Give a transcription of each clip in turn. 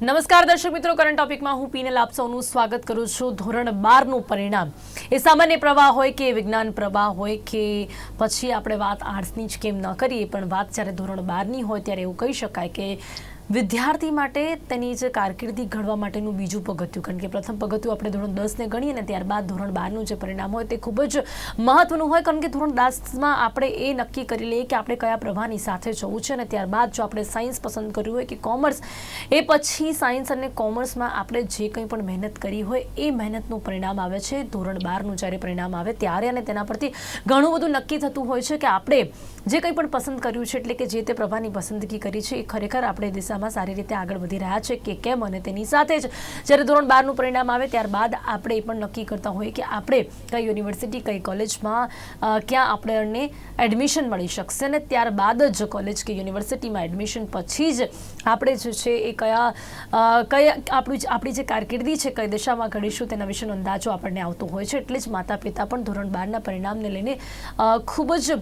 નમસ્કાર દર્શક મિત્રો કરંટ ટોપિકમાં હું પીનલ આપ સૌનું સ્વાગત કરું છું. ધોરણ બારનું પરિણામ. એ સામાન્ય પ્રવાહ હોય કે વિજ્ઞાન પ્રવાહ હોય કે પછી આપણે વાત આર્ટ્સની જ કેમ ન કરીએ, પણ વાત જ્યારે ધોરણ બારની હોય ત્યારે એવું કહી શકાય કે વિદ્યાર્થી માટે તેની જે કારકિર્દી ઘડવા માટેનું બીજું પગથિયું, કારણ કે પ્રથમ પગથિયું આપણે ધોરણ દસને ગણીએ ને ત્યારબાદ ધોરણ બારનું જે પરિણામ હોય તે ખૂબ જ મહત્વનું હોય, કારણ કે ધોરણ દસમાં આપણે એ નક્કી કરી લઈએ કે આપણે કયા પ્રવાહની સાથે જવું છે અને ત્યારબાદ જો આપણે સાયન્સ પસંદ કર્યું હોય કે કોમર્સ, એ પછી સાયન્સ અને કોમર્સમાં આપણે જે કંઈ પણ મહેનત કરી હોય એ મહેનતનું પરિણામ આવે છે. ધોરણ બારનું જ્યારે પરિણામ આવે ત્યારે અને તેના પરથી ઘણું બધું નક્કી થતું હોય છે કે આપણે જે કંઈ પણ પસંદ કર્યું છે, એટલે કે જે તે પ્રભાની પસંદગી કરી છે, એ ખરેખર આપણે દિશામાં સારી રીતે આગળ વધી રહ્યા છે કે કેમ અને તેની સાથે જ જ્યારે ધોરણ બારનું પરિણામ આવે, ત્યારબાદ આપણે એ પણ નક્કી કરતા હોઈએ કે આપણે કઈ યુનિવર્સિટી, કઈ કોલેજમાં ક્યાં આપણને એડમિશન મળી શકશે અને ત્યારબાદ જ કોલેજ કે યુનિવર્સિટીમાં એડમિશન પછી જ આપણે જે છે એ કયા કયા આપણું આપણી જે કારકિર્દી છે, કઈ દિશામાં ઘડીશું તેના વિશેનો અંદાજો આપણને આવતો હોય છે, એટલે જ માતા પિતા પણ ધોરણ બારના પરિણામને લઈને ખૂબ જ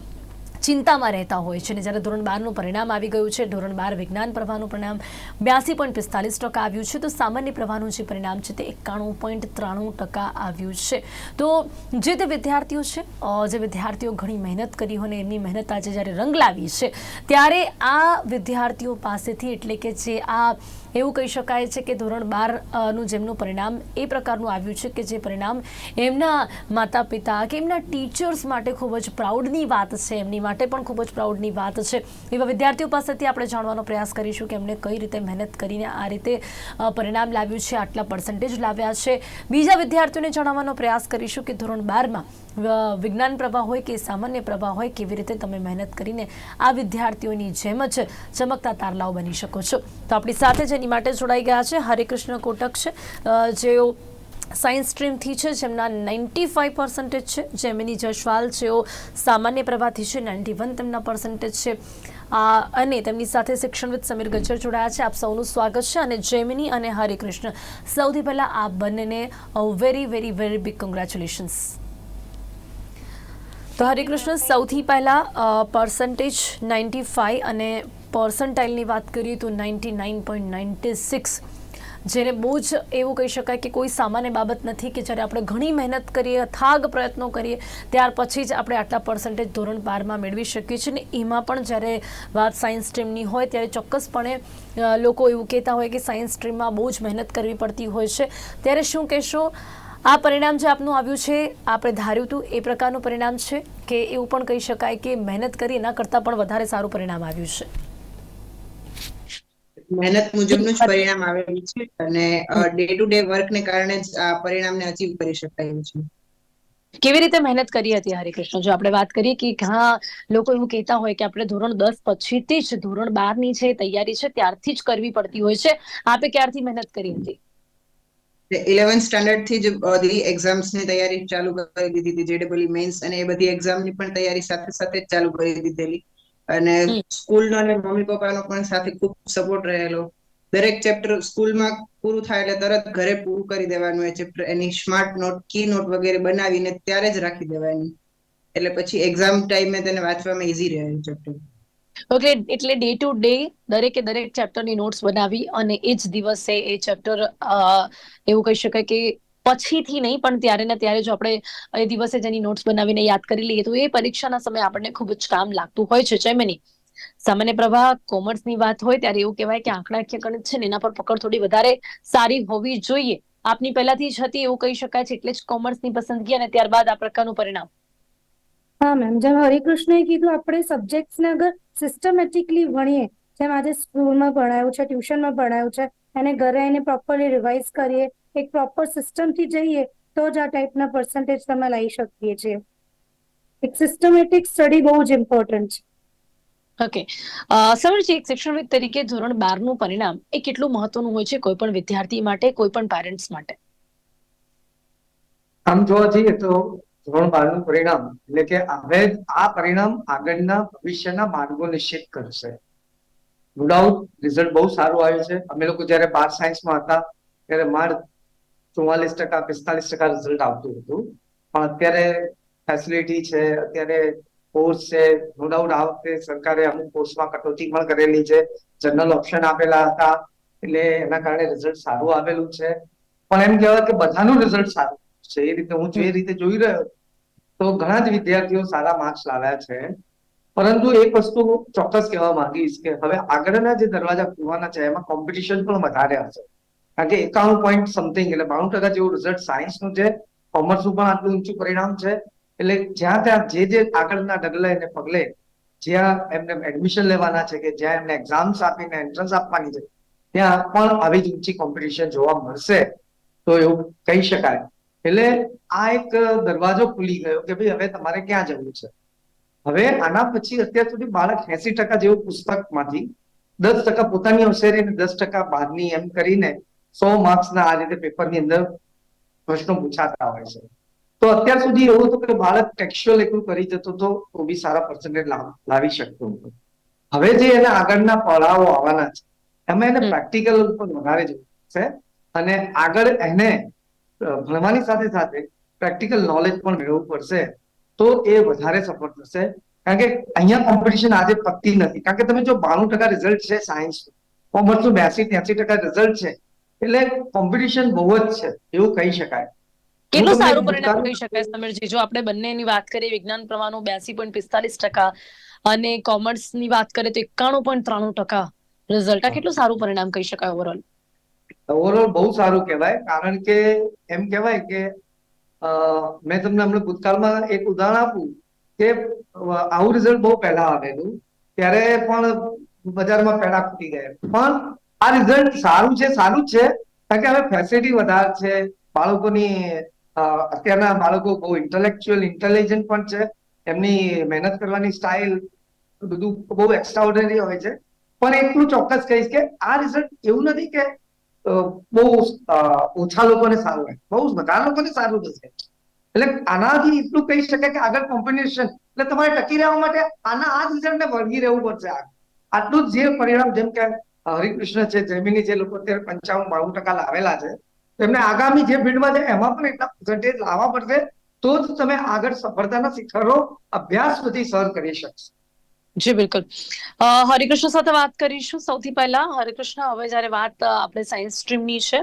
ચિંતામાં રહેતા હોય છે અને જ્યારે ધોરણ બારનું પરિણામ આવી ગયું છે, ધોરણ બાર વિજ્ઞાન પ્રવાહનું પરિણામ બ્યાસી પોઈન્ટ પિસ્તાલીસ ટકા આવ્યું છે, તો સામાન્ય પ્રવાહનું જે પરિણામ છે તે એકાણું પોઈન્ટ ત્રાણું ટકા આવ્યું છે. તો જે તે વિદ્યાર્થીઓ છે જે વિદ્યાર્થીઓ ઘણી મહેનત કરી હોય એમની મહેનત આજે જ્યારે રંગ લાવી છે, ત્યારે આ વિદ્યાર્થીઓ પાસેથી એટલે કે જે આ એવું કહી શકાય છે કે ધોરણ બારનું જેમનું પરિણામ એ પ્રકારનું આવ્યું છે કે જે પરિણામ એમના માતા પિતા કે એમના ટીચર્સ માટે ખૂબ જ પ્રાઉડની વાત છે, એમની માટે પણ ખૂબ જ પ્રાઉડની વાત છે. એવા વિદ્યાર્થીઓ પાસેથી આપણે જાણવાનો પ્રયાસ કરીશું કે એમણે કઈ રીતે મહેનત કરીને આ રીતે પરિણામ લાવ્યું છે, આટલા પર્સન્ટેજ લાવ્યા છે. બીજા વિદ્યાર્થીઓને જણાવવાનો પ્રયાસ કરીશું કે ધોરણ બારમાં વિજ્ઞાન પ્રવાહ હોય કે સામાન્ય પ્રવાહ હોય, કેવી રીતે તમે મહેનત કરીને આ વિદ્યાર્થીઓની જેમ જ ચમકતા તારલાઓ બની શકો છો. તો આપણી સાથે જ એની માટે જોડાઈ ગયા છે. હરિકૃષ્ણ કોટક છે. જેઓ સાયન્સ સ્ટ્રીમથી છે, જેમના નાઇન્ટી ફાઇવ પર્સન્ટેજ છે. જેમિની જશવાલ જેઓ સામાન્ય પ્રભાથી છે નાઇન્ટી વન તેમના પર્સન્ટેજ છે. અને તેમની સાથે શિક્ષણવિદ સમીર ગજ્જર જોડાયા છે. આપ સૌનું સ્વાગત છે અને જેમિની અને હરિકૃષ્ણ સૌથી પહેલાં આ બંનેને very very very big congratulations તો હરિકૃષ્ણ સૌથી પહેલાં પર્સન્ટેજ નાઇન્ટી ફાઇવ અને પર્સન્ટાઇલની વાત કરીએ તો ninety nine point ninety six જેને બહુ જ એવું કહી શકાય કે કોઈ સામાન્ય બાબત નથી કે જ્યારે આપણે ઘણી મહેનત કરીએ, અથાગ પ્રયત્નો કરીએ, ત્યાર પછી જ આપણે આટલા પર્સન્ટેજ ધોરણ બારમાં મેળવી શકીએ છીએ. ને એમાં પણ જ્યારે વાત સાયન્સ સ્ટ્રીમની હોય, ત્યારે ચોક્કસપણે લોકો એવું કહેતા હોય કે સાયન્સ સ્ટ્રીમમાં બહુ જ મહેનત કરવી પડતી હોય છે. ત્યારે શું કહેશો? આ પરિણામ જે આપનું આવ્યું છે, આપણે ધાર્યું હતું, એ પ્રકારનું પરિણામ છે કે એવું પણ કહી શકાય કે મહેનત કરી એના કરતાં પણ વધારે સારું પરિણામ આવ્યું છે. મહેનત મુજબનું જ પરિણામ આવેલું છે અને ડે ટુ ડે વર્કને કારણે જ આ પરિણામને અચીવ કરી શકાયું છે. કેવી રીતે મહેનત કરી હતી હરિકૃષ્ણ? જો આપણે વાત કરીએ કે હા લોકો એવું કહેતા હોય કે આપણે ધોરણ દસ પછીથી જ ધોરણ બારની છે તૈયારી છે ત્યારથી જ કરવી પડતી હોય છે. આપે ક્યારથી મહેનત કરી હતી? ઇલેવન સ્ટાન્ડર્ડથી જ બધી એક્ઝામ્સની તૈયારી ચાલુ કરી દીધી હતી જેડબલી મેન્સ અને એ બધી એક્ઝામની પણ તૈયારી સાથે સાથે ચાલુ કરી દીધેલી. અને. સ્કૂલનો અને મમ્મી પપ્પાનો પણ સાથે ખૂબ સપોર્ટ રહેલો. દરેક ચેપ્ટર સ્કૂલમાં પૂરું થાય એટલે તરત ઘરે પૂરું કરી દેવાનું એ ચેપ્ટર એની સ્માર્ટ નોટ કી નોટ વગેરે બનાવીને ત્યારે જ રાખી દેવાની. એટલે પછી એક્ઝામ ટાઈમે તેને વાંચવામાં ઈઝી રહે ચેપ્ટર ઓકે એટલે ડે ટુ ડે દરેકે દરેક ચેપ્ટરની નોટ્સ બનાવી અને એ જ દિવસે એ ચેપ્ટર એવું કહી શકાય કે પછીથી નહીં, પણ ત્યારે ને ત્યારે જો આપણે, એ દિવસે જેની નોટ્સ બનાવીને યાદ કરી લઈએ, તો એ પરીક્ષાના સમયે આપણને ખૂબ જ કામ લાગતું હોય છે જેમ નહીં? સામાન્ય પ્રવાહ કોમર્સની વાત હોય ત્યારે એવું કહેવાય કે આંકડાકીય ગણિત છે ને, એના પર પકડ થોડી વધારે સારી હોવી જોઈએ. આપની પહેલાથી જ હતી એવું કહી શકાય છે, એટલે જ કોમર્સની પસંદગી અને ત્યારબાદ આ પ્રકારનું પરિણામ. હા મેમ જેમ હરિકૃષ્ણએ કીધું, આપણે સબ્જેક્ટ્સને અગર સિસ્ટમેટિકલી ભણીએ, જેમ આજે સ્કૂલમાં ભણાયું છે ટ્યુશનમાં ભણાયું છે એને ઘરે એને પ્રોપરલી રિવાઇઝ કરીએ એક પ્રોપર સિસ્ટમથી જઈએ તો જ આ ટાઈપના પર્સન્ટેજ તમે લઈ શકીએ છીએ. એક સિસ્ટમેટિક સ્ટડી બહુ જ ઇમ્પોર્ટન્ટ છે. ઓકે સમીરજી એક શિક્ષણવિદ તરીકે ધોરણ બારનું પરિણામ એ કેટલું મહત્વનું હોય છે કોઈ પણ વિદ્યાર્થી માટે કોઈ પણ પેરેન્ટ્સ માટે? આમ જોવા જઈએ તો ધોરણ બારનું પરિણામ એટલે કે હવે આ પરિણામ આગળના ભવિષ્યના માર્ગો નિશ્ચિત કરશે. નો ડાઉટ રિઝલ્ટ બહુ સારું આવ્યું છે. અમે લોકો જયારે બાર સાયન્સમાં હતા ત્યારે માર ચુમ્માલીસ ટકા પિસ્તાલીસ ટકા રિઝલ્ટ આવતું હતું. પણ અત્યારે ફેસિલિટી છે, અત્યારે કોર્સ છે નો ડાઉટ આ વખતે સરકારે અમુક કોર્સમાં કટોતી પણ કરેલી છે. જનરલ ઓપ્શન આપેલા હતા, એટલે એના કારણે રિઝલ્ટ સારું આવેલું છે. પણ એમ કહેવાય કે બધાનું રિઝલ્ટ સારું છે, એ રીતે હું જે રીતે જોઈ રહ્યો તો ઘણા જ વિદ્યાર્થીઓ સારા માર્ક્સ લાવ્યા છે. પરંતુ એક વસ્તુ ચોક્કસ કહેવા માંગીશ કે હવે આગળના જે દરવાજા ખુલવાના છે, એમાં કોમ્પિટિશન પણ વધારે હશે. કારણ કે એકાણું પોઈન્ટ સમથિંગ એટલે બાણું ટકા જેવું રિઝલ્ટ સાયન્સનું છે કોમર્સનું પણ આટલું ઊંચું પરિણામ છે. એટલે જ્યાં ત્યાં જે જે આગળના ડગલે એને પગલે, જ્યાં એમને એડમિશન લેવાના છે કે જ્યાં એમને એક્ઝામ્સ આપીને એન્ટ્રન્સ આપવાની છે, ત્યાં પણ આવી જ ઊંચી કોમ્પિટિશન જોવા મળશે. તો એવું કહી શકાય. એટલે આ એક દરવાજો ખુલી ગયો કે ભાઈ હવે તમારે ક્યાં જવું છે? હવે આના પછી અત્યાર સુધી બાળક એસી ટકા જેવું પુસ્તકમાંથી દસ ટકા પોતાની હોશિયારી અને દસ ટકા બહારની એમ કરીને સો માર્ક્સના આ રીતે પેપરની અંદર પ્રશ્નો પૂછાતા હોય છે. તો અત્યાર સુધી એવું હતું કે બાળક ટેક્સ્યુઅલ એકલું કરી જતો હતો તો બી સારા પર્સન્ટેજ લાવી શકતો હતો. હવે જે એના આગળના પડાવો આવવાના છે એમાં એને પ્રેક્ટિકલ ઉપર વધારે જરૂર છે અને આગળ એને ભણવાની સાથે સાથે પ્રેક્ટિકલ નોલેજ પણ મેળવવું પડશે તો એ વધારે સફળ થશે. કારણ કે અહીંયા કોમ્પિટિશન આજે પતતી નથી. કારણ કે તમે જો બાણું ટકા રિઝલ્ટ છે સાયન્સ કોમર્સનું બેસી ત્યાંસી ટકા રિઝલ્ટ છે એટલે કોમ્પિટિશન બહુ જ છે એવું કહી શકાય. કેટલું સારું પરિણામ કહી શકાય સમીરજી જો? આપણે બંનેની વાત કરીએ વિજ્ઞાન પ્રવાહનું બ્યાસી પોઈન્ટ પિસ્તાલીસ ટકા અને કોમર્સની વાત કરીએ તો એકાણું પોઈન્ટ ત્રાણું ટકા રિઝલ્ટ આ કેટલું સારું પરિણામ કહી શકાય ઓવરઓલ ઓવરઓલ બહુ સારું કહેવાય કારણ કે એમ કહેવાય કે મેં તમને હમણાં ભૂતકાળમાં એક ઉદાહરણ આપું કે આવું રિઝલ્ટ બહુ પહેલા આવેલું ત્યારે પણ બજારમાં પેડા ફૂટી ગયા. પણ આ રિઝલ્ટ સારું છે, સારું જ છે. કારણ કે હવે ફેસિલિટી વધારે છે. બાળકોની અત્યારના બાળકો બહુ ઇન્ટેલેક્ચ્યુઅલ ઇન્ટેલિજન્ટ પણ છે. એમની મહેનત કરવાની સ્ટાઇલ બધું બહુ એક્સ્ટ્રાઓર્ડિનરી હોય છે. પણ એટલું ચોક્કસ કહીશ કે આ રિઝલ્ટ એવું નથી કે બહુ ઓછા લોકોને સારું હોય. બહુ બધા લોકોને સારું થશે એટલે આનાથી એટલું કહી શકાય કે આગળ કોમ્પિટિશન એટલે તમારે ટકી રહેવા માટે આના આ રિઝલ્ટને વળગી રહેવું પડશે આગળ. આટલું જ જે પરિણામ જેમ કે હરિકૃષ્ણ છે, જૈમિની જે લોકો અત્યારે પંચાવન, બાવન ટકા લાવેલા છે, તેમને આગામી જે ફિલ્ડમાં છે, એમાં પણ એટલા પર્સન્ટેજ લાવવા પડશે, તો જ તમે આગળ સફળતાના શિખરો અભ્યાસ સુધી સર કરી શકશો. જી, બિલકુલ. હરિકૃષ્ણ સાથે વાત કરીશું સૌથી પહેલા. હરિકૃષ્ણ, હવે જ્યારે વાત આપણે સાયન્સ સ્ટ્રીમની છે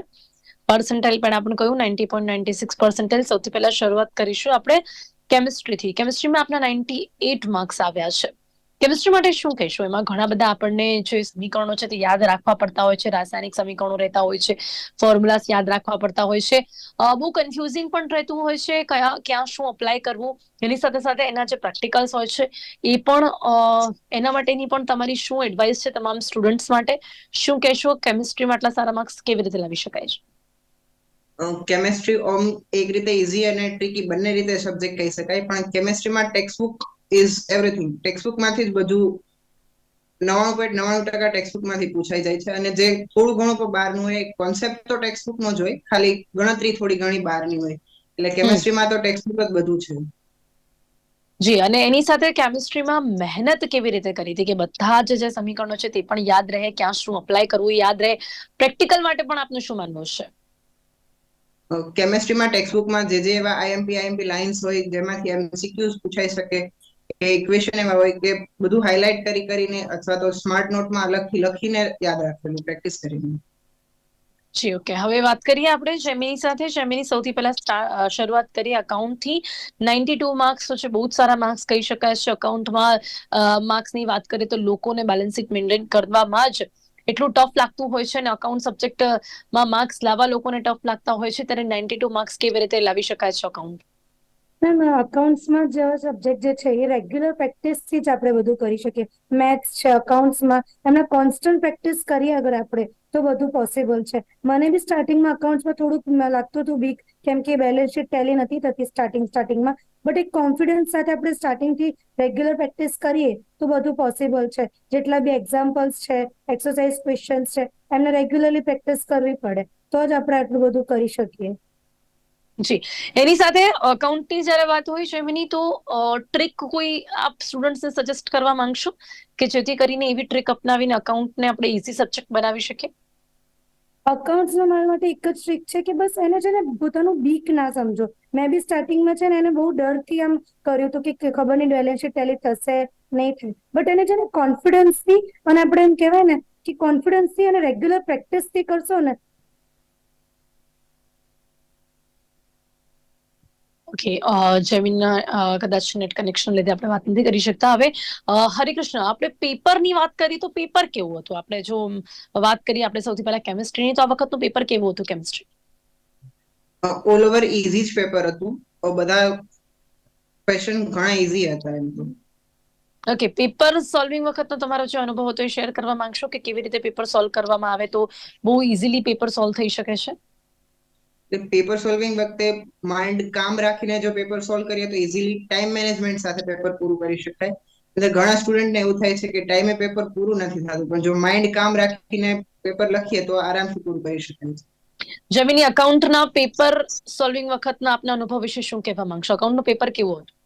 પર્સન્ટાઇલ પણ આપણે કહ્યું ninety point ninety six percentile સૌથી પહેલા શરૂઆત કરીશું આપણે કેમિસ્ટ્રીથી કેમિસ્ટ્રીમાં આપણા નાઇન્ટી એટ માર્ક્સ આવ્યા છે. કેમિસ્ટ્રી માટે શું કહેશો? એમાં ઘણા બધા આપણને જે સમીકરણો છે તે યાદ રાખવા પડતા હોય છે, રાસાયણિક સમીકરણો રહેતા હોય છે ફોર્મ્યુલાસ યાદ રાખવા પડતા હોય છે. બહુ કન્ફ્યુઝિંગ પણ રહેતું હોય છે, કયા, ક્યાં શું અપ્લાય કરવું, એની સાથે સાથે એના જે પ્રેક્ટિકલ્સ હોય છે, એ પણ એના માટેની પણ તમારી શું એડવાઇસ છે તમામ સ્ટુડન્ટ્સ માટે? શું કહેશો? કેમિસ્ટ્રીમાં આટલા સારા માર્ક્સ કેવી રીતે લાવી શકાય છે? કેમેસ્ટ્રી ઓમ એક રીતે ઇઝી અને ટ્રિકી બંને રીતે સબ્જેક્ટ કહી શકાય, પણ કેમેસ્ટ્રીમાં ટેક્સ્ટબુક ઇઝ એવરીથિંગ ટેક્સ્ટબુકમાંથી જ બધું નવાણું પોઈન્ટ નવાણું ટકા ટેક્સ્ટબુકમાંથી પૂછાઈ જાય છે. અને જે થોડું ઘણું તો બહારનું હોય કોન્સેપ્ટ તો ટેક્સ્ટબુક નો જ હોય ખાલી ગણતરી થોડી ઘણી બહારની હોય. એટલે કેમેસ્ટ્રીમાં તો ટેક્સ્ટબુક જ બધું છે. જી અને એની સાથે કેમિસ્ટ્રીમાં મહેનત કેવી રીતે કરી હતી? કે બધા જ જે સમીકરણો છે તે પણ યાદ રહે ક્યાં શું અપ્લાય કરવું યાદ રહે. પ્રેક્ટિકલ માટે પણ આપનું શું માનવું છે? કેમેસ્ટ્રીમાં ટેક્સ્ટબુકમાં જે જે એવા આઈએમપી આઈએમપી લાઇન્સ હોય જેમાંથી એમસીક્યુઝ પૂછાઈ શકે ઇક્વેશન એમાં હોય કે બધું હાઇલાઇટ કરી કરીને અથવા તો સ્માર્ટ નોટમાં લખી, લખીને યાદ રાખેલું પ્રેક્ટિસ કરીને. જી ઓકે હવે વાત કરીએ આપણે જેમિની સાથે. જેમિની સૌથી પહેલા શરૂઆત કરીએ અકાઉન્ટથી નાઇન્ટી ટુ માર્ક્સ તો છે, બહુ સારા માર્ક્સ કહી શકાય છે. અકાઉન્ટમાં માર્ક્સની વાત કરીએ તો લોકોને બેલેન્સ મેન્ટેન કરવામાં જ એટલું ટફ લાગતું હોય છે અને અકાઉન્ટ સબ્જેક્ટમાં માર્ક્સ લાવવા લોકોને ટફ લાગતા હોય છે, ત્યારે નાઇન્ટી ટુ માર્ક્સ કેવી રીતે લાવી શકાય છે અકાઉન્ટ મેમ અકાઉન્ટ્સમાં જેવા સબ્જેક્ટ જે છે, એ રેગ્યુલર પ્રેક્ટિસથી જ આપણે બધું કરી શકીએ. મેથ્સ છે અકાઉન્ટ્સમાં એમને કોન્સ્ટન્ટ પ્રેક્ટિસ કરીએ અગર આપણે, તો બધું પોસિબલ છે. મને બી સ્ટાર્ટિંગમાં અકાઉન્ટ્સમાં થોડુંક લાગતું હતું બીક કેમ કે બેલેન્સ શીટ ટેલી નથી થતી સ્ટાર્ટિંગ સ્ટાર્ટિંગમાં બટ એક કોન્ફિડન્સ સાથે આપણે સ્ટાર્ટિંગથી રેગ્યુલર પ્રેક્ટિસ કરીએ, તો બધું પોસિબલ છે. જેટલા બી એક્ઝામ્પલ્સ છે એક્સરસાઇઝ ક્વેશ્ચન્સ છે, એમને રેગ્યુલરલી પ્રેક્ટિસ કરવી પડે. તો જ આપણે આટલું બધું કરી શકીએ. જી. એની સાથે અકાઉન્ટની જ્યારે વાત હોય છે એમની તો ટ્રીક કોઈ આપ સ્ટુડન્ટ્સને સજેસ્ટ કરવા માંગશો? કે જેથી કરીને એવી ટ્રીક અપનાવીને અકાઉન્ટને આપણે ઇઝી સબ્જેક્ટ બનાવી શકીએ? અકાઉન્ટ્સનો મારા માટે એક જ ટ્રીક છે કે બસ એને છે ને પોતાનું બીક ના સમજો. મેં બી સ્ટાર્ટિંગમાં છે ને એને બહુ ડરથી આમ કર્યું હતું કે ખબર નહીં બેલેન્સ શીટ ટેલી થશે નહીં થાય. બટ એને છે ને કોન્ફિડન્સથી અને આપણે એમ કહેવાય ને કે કોન્ફિડન્સથી અને રેગ્યુલર પ્રેક્ટિસથી કરશો ને ઓકે જમીનના કદાચ નેટ કનેક્શન લીધે આપણે વાત નથી કરી શકતા. હવે હરિકૃષ્ણ આપણે પેપરની વાત કરી તો પેપર કેવું હતું? આપણે જો વાત કરીએ આપણે સૌથી પહેલા કેમિસ્ટ્રીની તો આ વખતનું પેપર કેવું હતું કેમિસ્ટ્રી ઓલ ઓવર ઇઝી જ પેપર હતું. બધા ક્વેશ્ચન ઘણા ઇઝી હતા એમ તો. ઓકે પેપર સોલ્વિંગ વખતનો તમારો જે અનુભવ હતો એ શેર કરવા માંગશો કે કેવી રીતે પેપર સોલ્વ કરવામાં આવે તો બહુ ઇઝીલી પેપર સોલ્વ થઈ શકે છે? પેપર સોલ્વિંગ વખતે માઇન્ડ કામ રાખીને જો પેપર સોલ્વ કરીએ તો ઇઝીલી ટાઈમ મેનેજમેન્ટ સાથે પેપર પૂરું કરી શકાય. એટલે ઘણા સ્ટુડન્ટને એવું થાય છે કે ટાઈમે પેપર પૂરું નથી થતું પણ જો માઇન્ડ કામ રાખીને પેપર લખીએ તો આરામથી પૂરું કરી શકાય છે. જમીની અકાઉન્ટના પેપર સોલ્વિંગ વખતના આપના અનુભવ વિશે શું કહેવા માંગશો? અકાઉન્ટનું પેપર કેવું હતું?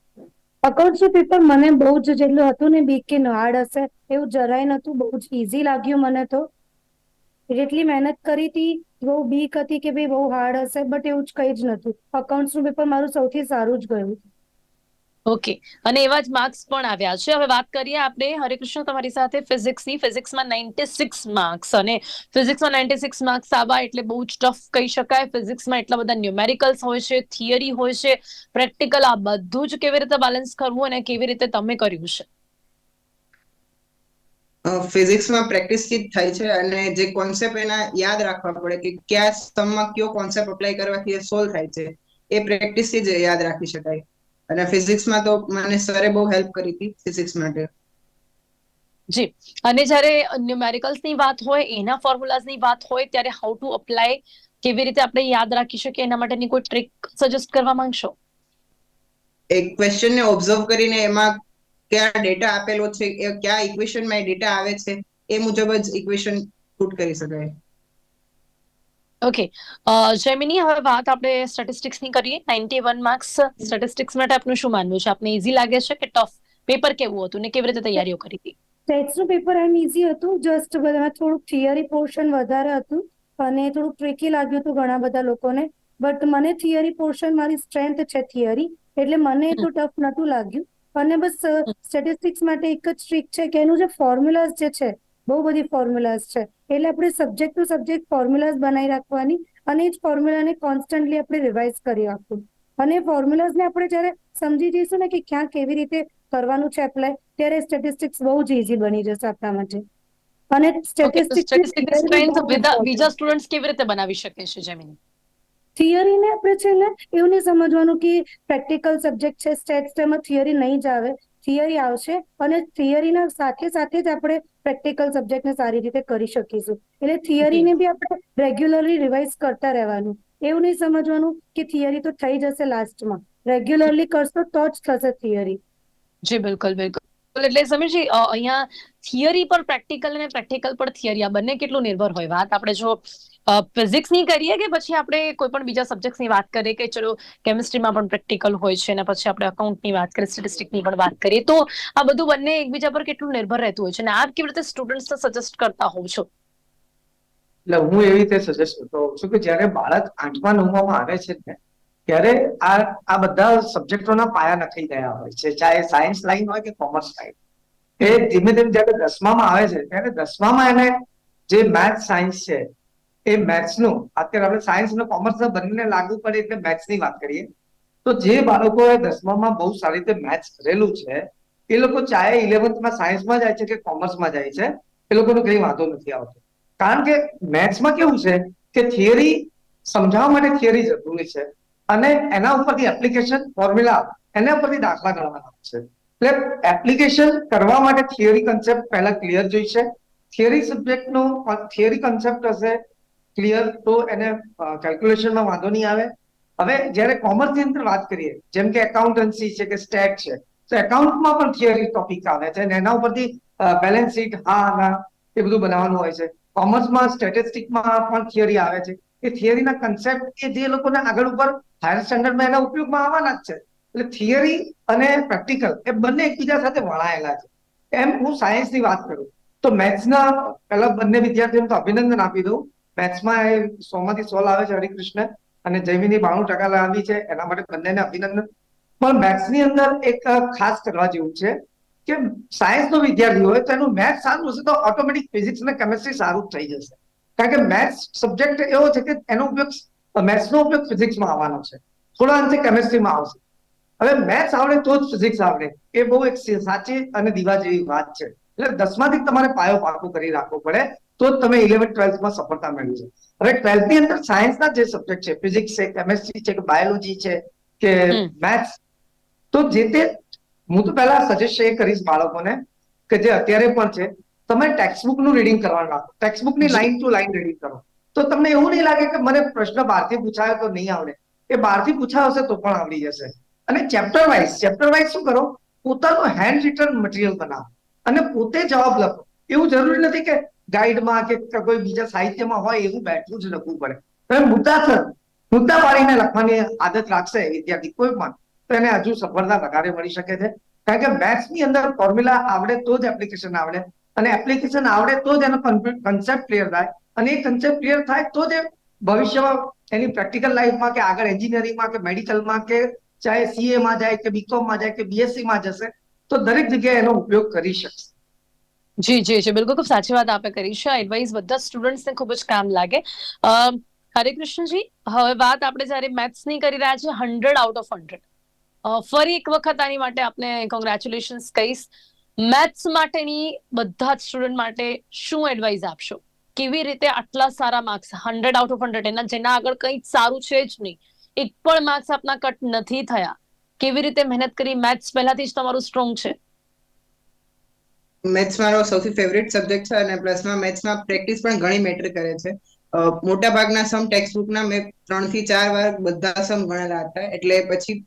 અકાઉન્ટ્સનું પેપર મને બહુ જ જેટલું હતું ને બીક કે નાડ હશે એવું જરાય નતું બહુ જ ઇઝી લાગ્યું મને તો. જેટલી મહેનત કરી હતી બહુ બીક હતી કે ભાઈ બહુ હાર્ડ હશે બટ એવું જ કંઈ જ નતું અકાઉન્ટ્સનું પેપર મારું સૌથી સારું જ ગયું. ઓકે અને એવા જ માર્ક્સ પણ આવ્યા છે. હવે વાત કરીએ આપણે હરેકૃષ્ણ તમારી સાથે ફિઝિક્સની ફિઝિક્સમાં નાઇન્ટી સિક્સ માર્ક્સ અને ફિઝિક્સમાં નાઇન્ટી સિક્સ માર્ક્સ આવ્યા એટલે બહુ જ ટફ કહી શકાય. ફિઝિક્સમાં એટલા બધા ન્યુમેરિકલ્સ હોય છે થિયરી હોય છે પ્રેક્ટિકલ આ બધું જ કેવી રીતે બેલેન્સ કરવું અને કેવી રીતે તમે કર્યું છે? ફિઝિક્સમાં પ્રેક્ટિસથી જ થાય છે અને જે કોન્સેપ્ટ એના યાદ રાખવા પડે કે કયા સમમાં કયો કોન્સેપ્ટ અપ્લાય કરવાથી એ સોલ્વ થાય છે. એ પ્રેક્ટિસથી જ યાદ રાખી શકાય. અને ફિઝિક્સમાં તો મને સરે બહુ હેલ્પ કરી હતી ફિઝિક્સ માટે. જી. અને જ્યારે ન્યુમેરિકલ્સની વાત હોય એના ફોર્મ્યુલાઝની વાત હોય ત્યારે હાઉ ટુ અપ્લાય કેવી રીતે આપણે યાદ રાખી શકીએ એના માટેની કોઈ ટ્રીક સજેસ્ટ કરવા માંગશો? એક ક્વેશ્ચન ને ઓબ્ઝર્વ કરીને એમાં કયા ડેટા આપેલો છે એ કયા ઇક્વેશનમાં ડેટા આવે છે એ મુજબ જ ઇક્વેશન પુટ કરી શકાય. ઓકે જેમિની હવે વાત આપણે સ્ટેટિસ્ટિક્સની કરીએ. નાઇન્ટી વન માર્ક્સ સ્ટેટિસ્ટિક્સ માટે આપનું શું માનવું છે? આપને ઇઝી લાગે છે કે ટફ પેપર કેવું હતું ને કેવી રીતે તૈયારીઓ કરી હતી? ટેક્સનું પેપર એમ ઇઝી હતું. જસ્ટ બધામાં થોડુંક થિયરી પોર્શન વધારે હતું અને થોડુંક ટ્રિકી લાગ્યું હતું ઘણા બધા લોકોને. બટ મને થિયરી પોર્શન મારી સ્ટ્રેન્થ છે થિયરી એટલે મને એટલું ટફ નતું લાગ્યું. અને બસ સ્ટેટિસ્ટિક્સ માટે એક જ ટ્રીક છે કે એનું જે ફોર્મ્યુલાઝ જે છે બહુ બધી ફોર્મ્યુલાઝ છે એટલે આપણે સબ્જેક્ટ ટુ સબ્જેક્ટ ફોર્મ્યુલાઝ બનાવી રાખવાની અને એ જ ફોર્મ્યુલાને કોન્સ્ટન્ટલી આપણે રિવાઇઝ કરી રાખવું. અને ફોર્મ્યુલાઝને આપણે જ્યારે સમજી જઈશું ને કે ક્યાં કેવી રીતે કરવાનું છે એપ્લાય ત્યારે સ્ટેટિસ્ટિક્સ બહુ જ ઇઝી બની જશે આપણા માટે. અને સ્ટેટિસ્ટિક્સ સ્ટેટિસ્ટિક્સ બીજા સ્ટુડન્ટ્સ કેવી રીતે બનાવી શકે છે જેમિની? થિયરીને આપણે છે ને એવું નહીં સમજવાનું કે પ્રેક્ટિકલ સબ્જેક્ટ છે સ્ટેટ્સ એમાં થિયરી નહીં જ આવે. થિયરી આવશે અને થિયરીના સાથે સાથે જ આપણે પ્રેક્ટિકલ સબ્જેક્ટને સારી રીતે કરી શકીશું. એટલે થિયરીને બી આપણે રેગ્યુલરલી રિવાઇઝ કરતા રહેવાનું. એવું નહીં સમજવાનું કે થિયરી તો થઈ જશે લાસ્ટમાં રેગ્યુલરલી કરશો તો જ થશે થિયરી જી બિલકુલ બિલકુલ. એટલે સમજી અ, અહીંયા થિયરી પર પ્રેક્ટિકલ અને પ્રેક્ટિકલ પર થિયરી આ બંને કેટલું નિર્ભર હોય? વાત આપણે જો ફિઝિક્સની કરીએ કે પછી આપણે કોઈ પણ બીજા સબ્જેક્ટની વાત કરીએ કે ચલો કેમિસ્ટ્રીમાં પણ પ્રેક્ટિકલ હોય છે અને પછી આપણે અકાઉન્ટની વાત કરીએ સ્ટેટિસ્ટિકની પણ વાત કરીએ તો આ બધું બંને એકબીજા પર કેટલું નિર્ભર રહેતું હોય છે અને આપ કેવી રીતે સ્ટુડન્ટ્સ સજેસ્ટ કરતા હોવ છો? એટલે હું એવી રીતે સજેસ્ટ કરતો હોઉં છું કે જ્યારે બાળક આઠમા નવમામાં આવે છે ને ત્યારે આ આ બધા સબ્જેક્ટોના પાયા નખાઈ ગયા હોય છે. ચાહે સાયન્સ લાઈન હોય કે કોમર્સ લાઈન એ ધીમે ધીમે જ્યારે દસમામાં આવે છે, ત્યારે દસમામાં એને જે મેથ્સ સાયન્સ છે, એ મેથ્સનું અત્યારે આપણે સાયન્સ અને કોમર્સ બંને લાગુ પડે એટલે મેથ્સની વાત કરીએ, તો જે બાળકોએ દસમામાં બહુ સારી રીતે મેથ્સ કરેલું છે, એ લોકો ચાહે ઇલેવન્થમાં સાયન્સમાં જાય છે કે કોમર્સમાં જાય છે, એ લોકોનો કઈ વાંધો નથી આવતો. કારણ કે મેથ્સમાં કેવું છે કે થિયરી સમજાવવા માટે થિયરી જરૂરી છે. અને એના ઉપરથી એપ્લિકેશન ફોર્મ્યુલા એના ઉપરથી દાખલા ગણવાના છે. એટલે એપ્લિકેશન કરવા માટે થિયરી કન્સેપ્ટ પહેલા ક્લિયર જોઈશે. થિયરી સબ્જેક્ટનો થિયરી કન્સેપ્ટ હશે. ક્લિયર તો એને કેલ્ક્યુલેશનમાં વાંધો નહીં આવે. હવે જ્યારે કોમર્સની અંદર વાત કરીએ, જેમ કે એકાઉન્ટન્સી છે કે સ્ટેટ છે, તો એકાઉન્ટમાં પણ થિયરી ટોપિક આવે છે અને એના ઉપરથી બેલેન્સ શીટ હા, ના, એ બધું બનાવવાનું હોય છે. કોમર્સમાં સ્ટેટિસ્ટિકમાં પણ થિયરી આવે છે. એ થિયરીના કન્સેપ્ટ એ જે લોકોને આગળ ઉપર હાયર સ્ટેન્ડર્ડમાં એના ઉપયોગમાં આવવાના જ છે. એટલે થિયરી અને પ્રેક્ટિકલ એ બંને એકબીજા સાથે વણાયેલા છે. એમ હું સાયન્સની વાત કરું. તો મેથ્સના પહેલા બંને વિદ્યાર્થીઓને તો અભિનંદન આપી દઉં. મેથ્સમાં એ સોમાંથી સોલ આવે છે હરિકૃષ્ણ અને જૈમીની બાણું ટકા લાવી છે. એના માટે બંનેને અભિનંદન. પણ મેથ્સની અંદર એક ખાસ કરવા જેવું છે કે સાયન્સનો વિદ્યાર્થી હોય તો એનું મેથ્સ સારું હશે તો ઓટોમેટિક ફિઝિક્સ અને કેમેસ્ટ્રી સારું થઈ જશે. કારણ કે મેથ્સ સબ્જેક્ટ એવો છે કે એનો ઉપયોગ મેથ્સનો ઉપયોગ ફિઝિક્સમાં આવવાનો છે. થોડા અંશે કેમેસ્ટ્રીમાં આવશે. હવે મેથ્સ આવડે તો જ ફિઝિક્સ આવડે. એ બહુ એક સાચી અને દીવા જેવી વાત છે. એટલે દસમાથી તમારે પાયો પાકો કરી રાખવો પડે તો જ તમે ઇલેવન ટ્વેલ્થમાં સફળતા મેળવી છે હવે ટ્વેલ્થની અંદર સાયન્સના જે સબ્જેક્ટ છે ફિઝિક્સ છે કેમેસ્ટ્રી છે કે બાયોલોજી છે કે મેથ્સ તો જે તે હું તો પહેલા સજેસ્ટ એ કરીશ બાળકોને કે જે અત્યારે પણ છે તમે ટેક્સ્ટબુકનું રીડિંગ કરવાનું રાખો. ટેક્સ્ટબુકની લાઈન ટુ લાઈન રીડિંગ કરો. તો તમને એવું નહીં લાગે કે મને પ્રશ્ન બહારથી પૂછાયો તો નહીં આવડે. એ બહારથી પૂછાયો હશે તો પણ આવડી જશે. અને ચેપ્ટર વાઇઝ ચેપ્ટર વાઇઝ શું કરો? પોતાનું હેન્ડ રિટર્ન મટીરિયલ બનાવો. અને પોતે જવાબ લખો. એવું જરૂરી નથી કે ગાઈડમાં કે કોઈ બીજા સાહિત્યમાં હોય એવું બેઠવું જ લખવું પડે. તમે મુદ્દાસર મુદ્દા પાડીને લખવાની આદત રાખશે વિદ્યાર્થી કોઈ પણ તો એને હજુ સફળતા વધારે મળી શકે છે. કારણ કે મેથ્સની અંદર ફોર્મ્યુલા આવડે તો જ એપ્લિકેશન આવડે. અને એપ્લિકેશન આવડે તો જ એનો કન્સેપ્ટ ક્લિયર થાય. અને એ કન્સેપ્ટ ક્લિયર થાય તો જ ભવિષ્યમાં એની પ્રેક્ટિકલ લાઈફમાં કે આગળ એન્જિનિયરિંગમાં કે મેડિકલમાં કે ચાહે સીએ માં જાય કે બીકોમમાં જાય કે બીએસસી માં જશે તો દરેક જગ્યાએ એનો ઉપયોગ કરી શકશે. જી જી જી. બિલકુલ ખૂબ સાચી વાત આપે કરી છે. એડવાઇસ બધા સ્ટુડન્ટ્સને ખૂબ જ કામ લાગે. અ, હરેકૃષ્ણજી હવે વાત આપણે જ્યારે મેથ્સની કરી રહ્યા છીએ હંડ્રેડ આઉટ ઓફ હંડ્રેડ ફરી એક વખત આની માટે આપને કોંગ્રેચ્યુલેશન્સ કહીશ. મેથ્સ માટેની બધા જ સ્ટુડન્ટ માટે શું એડવાઇસ આપશો? કેવી રીતે આટલા સારા marks hundred out of hundred એના જેના આગળ કંઈ સારું છે જ નહીં. એક પણ માર્ક્સ આપના કટ નથી થયા. કેવી રીતે મહેનત કરી? મેથ્સ પહેલાથી જ તમારું સ્ટ્રોંગ છે. મેથ્સ મારો સૌથી ફેવરિટ સબ્જેક્ટ છે અને પ્લસમાં મેથ્સમાં પ્રેક્ટિસ પણ ઘણી મેટર કરે છે. મોટા ભાગના સમ ટેક્સ્ટબુકના મેં ત્રણથી ચાર વાર બધા સમ ગણેલા હતા. એટલે પછી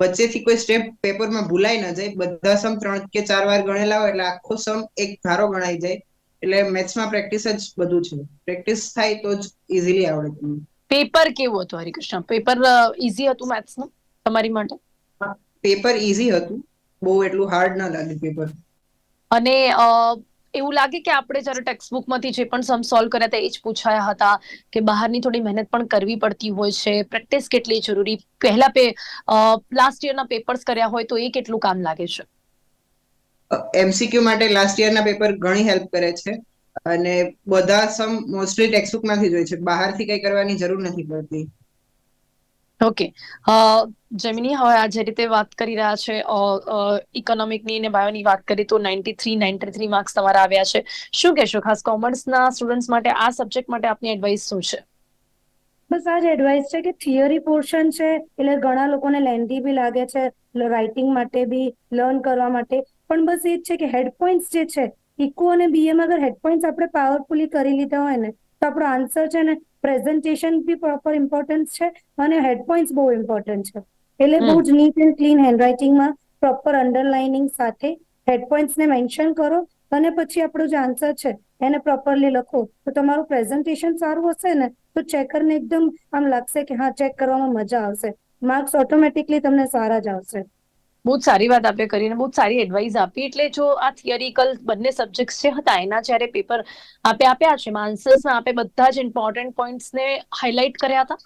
વચ્ચેથી કોઈ સ્ટેપ પેપરમાં ભૂલાઈ ન જાય. બધા સમ ત્રણ કે ચાર વાર ગણેલા હોય એટલે આખો સમ એક ધારો ગણાઈ જાય. એટલે મેથ્સમાં પ્રેક્ટિસ જ બધું છે. પ્રેક્ટિસ થાય તો જ ઇઝીલી આવડે તમને. પેપર કેવું હતું હરિકૃષ્ણ? પેપર ઈઝી હતું મેથ્સનું તમારી માટે? પેપર ઈઝી હતું. બહુ એટલું હાર્ડ ન લાગ્યું પેપર અને એવું લાગે કે આપણે જ્યારે ટેક્સ્ટબુકમાંથી જે પણ સમ સોલ્વ કર્યા હતા એ જ પૂછાયા હતા કે બહારની થોડી મહેનત પણ કરવી પડતી હોય છે પ્રેક્ટિસ કેટલી જરૂરી? પહેલા પે લાસ્ટ યરના પેપર્સ કર્યા હોય તો એ કેટલું કામ લાગે છે? એમસીક્યુ માટે લાસ્ટ યરના પેપર ઘણી હેલ્પ કરે છે અને બધા સમ મોસ્ટલી ટેક્સ્ટબુકમાંથી જ હોય છે. બહારથી કઈ કરવાની જરૂર નથી પડતી. ઓકે જમીની હવે આ જે રીતે વાત કરી રહ્યા છે ઇકોનોમિકની ને બાયોની વાત કરી તો ninety three ninety three marks તમારા આવ્યા છે. શું કહેશો? ખાસ કોમર્સના સ્ટુડન્ટ્સ માટે આ સબ્જેક્ટ માટે આપની એડવાઇસ શું છે? બસ આ જ એડવાઇસ છે કે થિયરી પોર્શન છે, એટલે ઘણા લોકોને લેન્ધી બી લાગે છે રાઇટિંગ માટે બી લર્ન કરવા માટે. પણ બસ એ જ છે કે હેડ પોઈન્ટ્સ જે છે ઇકો અને બીએમાં અગર હેડ પોઈન્ટ્સ આપણે પાવરફુલી કરી લીધા હોય ને, તો આપણો આન્સર છે ને પ્રેઝન્ટેશન બી પ્રોપર ઇમ્પોર્ટન્સ છે અને હેડ પોઈન્ટ્સ બહુ ઇમ્પોર્ટન્ટ છે. એટલે બહુ જ નીટ એન્ડ ક્લીન હેન્ડરાઇટિંગમાં પ્રોપર અંડરલાઇનિંગ સાથે હેડ પોઈન્ટ્સને મેન્શન કરો અને પછી આપણો જે આન્સર છે એને પ્રોપરલી લખો. તો તમારું પ્રેઝન્ટેશન સારું હશે ને તો ચેકરને એકદમ આમ લાગશે કે હા ચેક કરવામાં મજા આવશે. માર્ક્સ ઓટોમેટિકલી તમને સારા જ આવશે. બહુ જ સારી વાત આપે કરીને, બહુ જ સારી એડવાઇસ આપી. એટલે જો આ થિયરિકલ બંને સબ્જેક્ટ જે હતા, એના જ્યારે પેપર આપે આપ્યા છે આન્સર્સમાં આપે બધા જ ઇમ્પોર્ટન્ટ પોઈન્ટ્સને હાઇલાઇટ કર્યા હતા?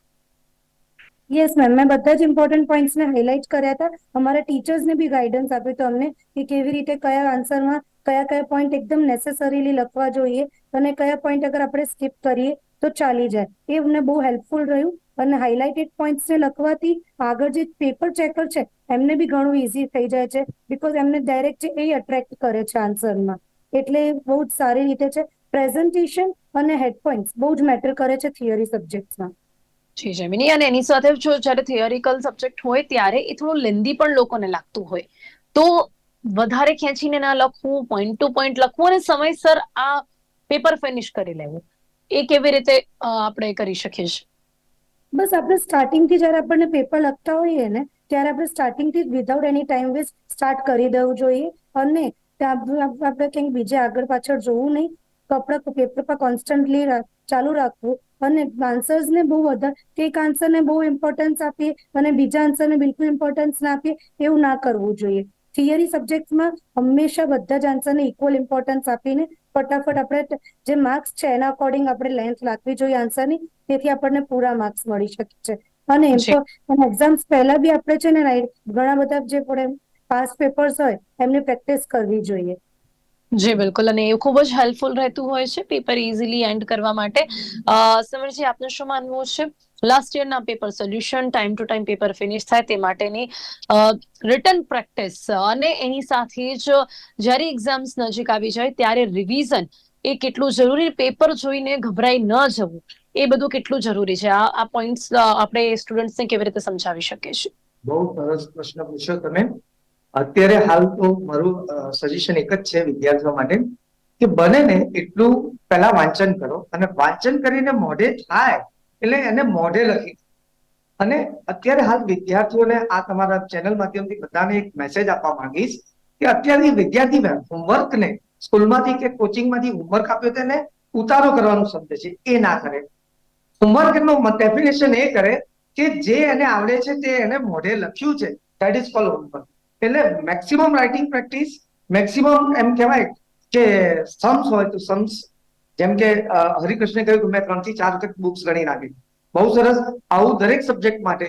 યસ મેમ મેં બધા જ ઇમ્પોર્ટન્ટ પોઈન્ટ્સને હાઇલાઇટ કર્યા હતા. અમારા ટીચર્સને બી ગાઈડન્સ આપ્યું હતું અમને કે કેવી રીતે કયા આન્સરમાં કયા કયા પોઈન્ટ એકદમ નેસેસરીલી લખવા જોઈએ અને કયા પોઈન્ટ અગર આપણે સ્કીપ કરીએ તો ચાલી જાય. એ અમને બહુ હેલ્પફુલ રહ્યું. અને હાઇલાઇટેડ પોઈન્ટ્સને લખવાથી આગળ જે પેપર ચેકર છે, એમને બી ઘણું ઇઝી થઈ જાય છે બીકોઝ એમને ડાયરેક્ટ એ અટ્રેક્ટ કરે છે આન્સરમાં એટલે બહુ જ સારી રીતે છે. પ્રેઝન્ટેશન અને હેડ પોઈન્ટ્સ બહુ જ મેટર કરે છે થિયરી સબ્જેક્ટ્સમાં જી જમીની અને એની સાથે જો જ્યારે થિયરિકલ સબ્જેક્ટ હોય ત્યારે એ થોડું લેન્ધી પણ લોકોને લાગતું હોય. તો વધારે ખેંચીને ના લખવું પોઈન્ટ ટુ પોઈન્ટ લખવું અને સમયસર આ પેપર ફિનિશ કરી લેવું. એ કેવી રીતે આપણે કરી શકીએ છીએ? બસ આપણે સ્ટાર્ટિંગથી જ્યારે આપણને પેપર લખતા હોઈએ ને, ત્યારે આપણે સ્ટાર્ટિંગથી without any time waste start કરી દેવું જોઈએ. અને આપણે કંઈક બીજે આગળ પાછળ જોવું નહીં. કપડા પેપર પર કોન્સ્ટન્ટલી ચાલુ રાખવું. અને આન્સર્સને બહુ વધારે, એક આન્સરને બહુ ઇમ્પોર્ટન્સ આપીએ અને બીજા આન્સરને બિલકુલ ઇમ્પોર્ટન્સ ના આપીએ, એવું ના કરવું જોઈએ. થિયરી સબ્જેક્ટમાં હંમેશા બધા જ આન્સરને ઇક્વલ ઇમ્પોર્ટન્સ આપીને ફટાફટ આપણે જે માર્ક્સ છે એના અકોર્ડિંગ આપણે લેન્થ રાખવી જોઈએ આન્સરની તેથી આપણને પૂરા માર્ક્સ મળી શકે છે. અને જી. એક્ઝામ્સ પહેલા બી આપણે છે ને ઘણા બધા જે પાસ પેપર્સ હોય એમની પ્રેક્ટિસ કરવી જોઈએ. જી બિલકુલ. અને એ ખૂબ જ હેલ્પફુલ રહેતું હોય છે પેપર ઇઝીલી એન્ડ કરવા માટે. સમરજી આપનું શું માનવું છે? Last યરના paper solution time to time paper finish થાય તે માટેની રિટર્ન પ્રેક્ટિસ અને એની સાથે જ જ્યારે એક્ઝામ્સ નજીક આવી જાય ત્યારે રિવિઝન એ કેટલું જરૂરી પેપર જોઈને ગભરાઈ ન જવું, એ બધું કેટલું જરૂરી છે? આ આ પોઈન્ટ્સ આપણે સ્ટુડન્ટ્સને કેવી રીતે સમજાવી શકીએ છીએ? બહુ સરસ પ્રશ્ન પૂછ્યો તમે. અત્યારે હાલ તો મારું સજેશન એક જ છે વિદ્યાર્થીઓ માટે, કે બને ને એટલું પહેલા વાંચન કરો. અને વાંચન કરીને મોઢે થાય એટલે એને મોઢે લખી. અને અત્યારે હાલ વિદ્યાર્થીઓને આ તમારા ચેનલ માધ્યમથી બધાને એક મેસેજ આપવા માંગીશ કે અત્યારની વિદ્યાર્થી હોમવર્કને સ્કૂલમાંથી કે કોચિંગમાંથી હોમવર્ક આપ્યો તેને ઉતારો કરવાનું સમજે છે, એ ના કરે. હોમવર્કનું ડેફિનેશન એ કરે કે જે એને આવડે છે તે એને મોઢે લખ્યું છે. દેટ ઇઝ કોલ હોમવર્ક એટલે મેક્સિમમ રાઇટિંગ પ્રેક્ટિસ મેક્સિમમ એમ કહેવાય કે સમ્સ હોય તો સમ્સ જેમ કે હરિકૃષ્ણે કહ્યું કે મેં ત્રણથી ચાર વખત બુક્સ ગણી નાખી. બહુ સરસ. આવું દરેક સબ્જેક્ટ માટે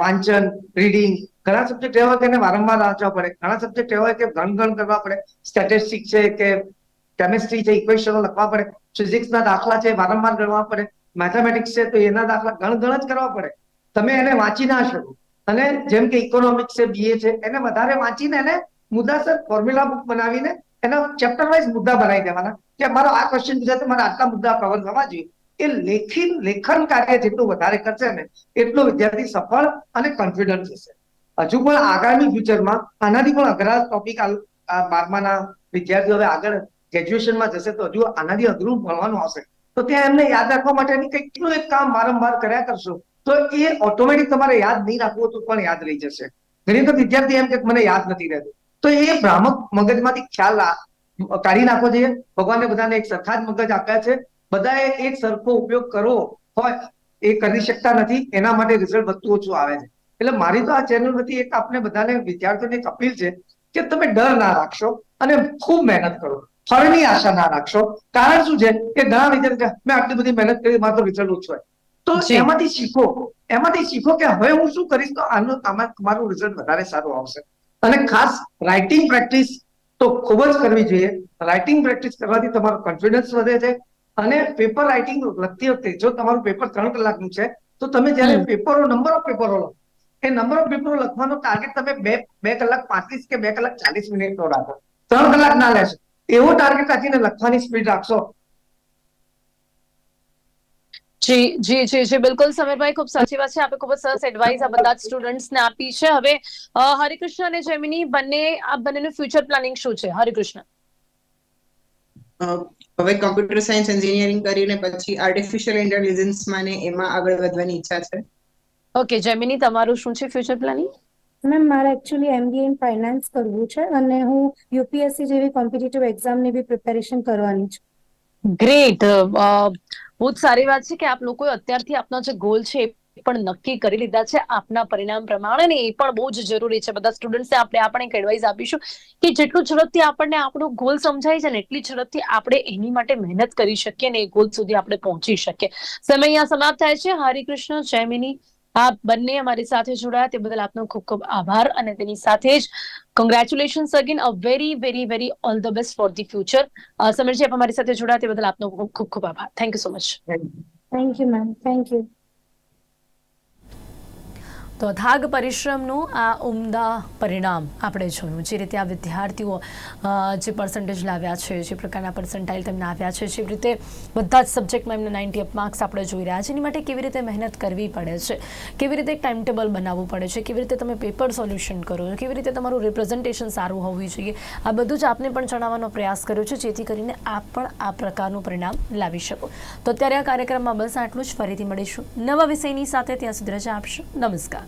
વાંચન રીડિંગ ઘણા સબ્જેક્ટ એવા કે એને વારંવાર વાંચવા પડે. ઘણા સબ્જેક્ટ એવા કે ગણ ગણ કરવા પડે. સ્ટેટિસ્ટિક છે કે કેમિસ્ટ્રી છે ઇક્વેશનો લખવા પડે. ફિઝિક્સ ના દાખલા છે વારંવાર ગણવા પડે. મેથેમેટિક્સ છે તો એના દાખલા ગણ ગણ જ કરવા પડે. તમે એને વાંચી ના શકો. અને જેમ કે ઇકોનોમિક્સ છે બીએ છે, એને વધારે વાંચીને એને મુદ્દાસર ફોર્મ્યુલા બુક બનાવીને એના ચેપ્ટર વાઇઝ મુદ્દા બનાવી દેવાના. કે મારો આ ક્વેશ્ચન પૂછાય તો મારે આટલા મુદ્દા કવર થવા જોઈએ. એ લેખિત, લેખન કાર્ય જેટલું વધારે કરશે ને, એટલો વિદ્યાર્થી સફળ અને કોન્ફિડન્ટ થશે હજુ પણ આગામી ફ્યુચરમાં આનાથી પણ અઘરા ટોપિક બારમાના વિદ્યાર્થીઓ હવે આગળ ગ્રેજ્યુએશનમાં જશે તો હજુ આનાથી અઘરું ભણવાનું આવશે. તો ત્યાં એમને યાદ રાખવા માટેની કેટલું એક કામ વારંવાર કર્યા કરશો, તો એ ઓટોમેટિક તમારે યાદ નહીં રાખવું તો પણ યાદ રહી જશે. ઘણી વખત વિદ્યાર્થી એમ કે મને યાદ નથી રહેતું. તો એ ભ્રામક મગજમાંથી ખ્યાલ કાઢી નાખવો જોઈએ. ભગવાને બધાને એક સરખા જ મગજ આપ્યા છે. બધાએ એક સરખો ઉપયોગ કરવો હોય એ કરી શકતા નથી. એના માટે રિઝલ્ટ વધતું ઓછું આવે છે. એટલે મારી તો આ ચેનલ વતી એક આપણે બધાને વિદ્યાર્થીઓને એક અપીલ છે કે તમે ડર ના રાખશો અને ખૂબ મહેનત કરો. ફળની આશા ના રાખશો. કારણ શું છે કે ઘણા વિદ્યાર્થી મેં આટલી બધી મહેનત કરી મારો રિઝલ્ટ ઓછું હોય. તો એમાંથી શીખો. એમાંથી શીખો કે હવે હું શું કરીશ? તો આનું તમારું રિઝલ્ટ વધારે સારું આવશે. અને ખાસ રાઇટિંગ પ્રેક્ટિસ તો ખૂબ જ કરવી જોઈએ. રાઇટિંગ પ્રેક્ટિસ કરવાથી તમારો કોન્ફિડન્સ વધે છે અને પેપર રાઇટિંગ લખતી વખતે જો તમારું પેપર ત્રણ કલાકનું છે તો તમે જ્યારે પેપરો નંબર ઓફ પેપરો લો એ નંબર ઓફ પેપરો લખવાનો ટાર્ગેટ તમે બે બે કલાક પાંત્રીસ કે બે કલાક ચાલીસ મિનિટ નો રાખો. ત્રણ કલાક ના લેશો. એવો ટાર્ગેટ રાખીને લખવાની સ્પીડ રાખશો જી જી જી જી બિલકુલ. સમીરભાઈ ખૂબ સાચી વાત છે. આપે ખૂબ જ સરસ એડવાઇસ આ બધા સ્ટુડન્ટ્સને આપી છે. હવે હરિકૃષ્ણ અને જેમિની બંને આ બંનેનું ફ્યુચર પ્લાનિંગ શું છે? હરિકૃષ્ણ. હવે કમ્પ્યુટર સાયન્સ એન્જિનિયરિંગ કરીને પછી આર્ટિફિશિયલ ઇન્ટેલિજન્સમાં ને એમાં આગળ વધવાની ઈચ્છા છે. ઓકે જેમિની તમારું શું છે ફ્યુચર પ્લાનિંગ મેમ મારે એકચ્યુઅલી એમબીએ ઇન ફાઇનાન્સ કરવું છે અને હું યુપીએસસી જેવી કોમ્પિટિટિવ એક્ઝામની બી પ્રિપેરેશન કરવાની છું. ગ્રેટ બહુ જ સારી વાત છે કે આપ લોકોએ અત્યારથી આપનો જે ગોલ છે પણ નક્કી કરી લીધા છે આપના પરિણામ પ્રમાણે ને એ પણ બહુ જ જરૂરી છે. બધા સ્ટુડન્ટ્સને આપણે આપણે એક એડવાઇસ આપીશું કે જેટલું ઝડપથી આપણને આપણો ગોલ સમજાય છે ને એટલી ઝડપથી આપણે એની માટે મહેનત કરી શકીએ ને એ ગોલ સુધી આપણે પહોંચી શકીએ. સમય અહીંયા સમાપ્ત થાય છે. હરિકૃષ્ણ જયમિની આપ બંને અમારી સાથે જોડાયા. તે બદલ આપનો ખૂબ ખૂબ આભાર અને તેની સાથે જ congratulations again a very very very all the best for the future સમીરજી, આપ અમારી સાથે જોડાયા. તે બદલ આપનો ખૂબ ખૂબ આભાર. Thank you so much thank you ma'am thank you તો અથાગ પરિશ્રમનું આ ઉમદા પરિણામ આપણે જોયું. જે રીતે આ વિદ્યાર્થીઓ જે પર્સન્ટેજ લાવ્યા છે, જે પ્રકારના પર્સન્ટાઇલ તેમને આવ્યા છે, જે રીતે બધા જ સબ્જેક્ટમાં એમને નાઇન્ટી અપ માર્ક્સ આપણે જોઈ રહ્યા છે. એની માટે કેવી રીતે મહેનત કરવી પડે છે? કેવી રીતે ટાઈમ ટેબલ બનાવવું પડે છે? કેવી રીતે તમે પેપર સોલ્યુશન કરો છો? કેવી રીતે તમારું રિપ્રેઝન્ટેશન સારું હોવું જોઈએ? આ બધું જ આપને પણ જણાવવાનો પ્રયાસ કર્યો છે, જેથી કરીને આપ પણ આ પ્રકારનું પરિણામ લાવી શકો. તો અત્યારે આ કાર્યક્રમમાં બસ આટલું જ. ફરીથી મળીશું નવા વિષયની સાથે. ત્યાં સુધી રજા આપશો. નમસ્કાર.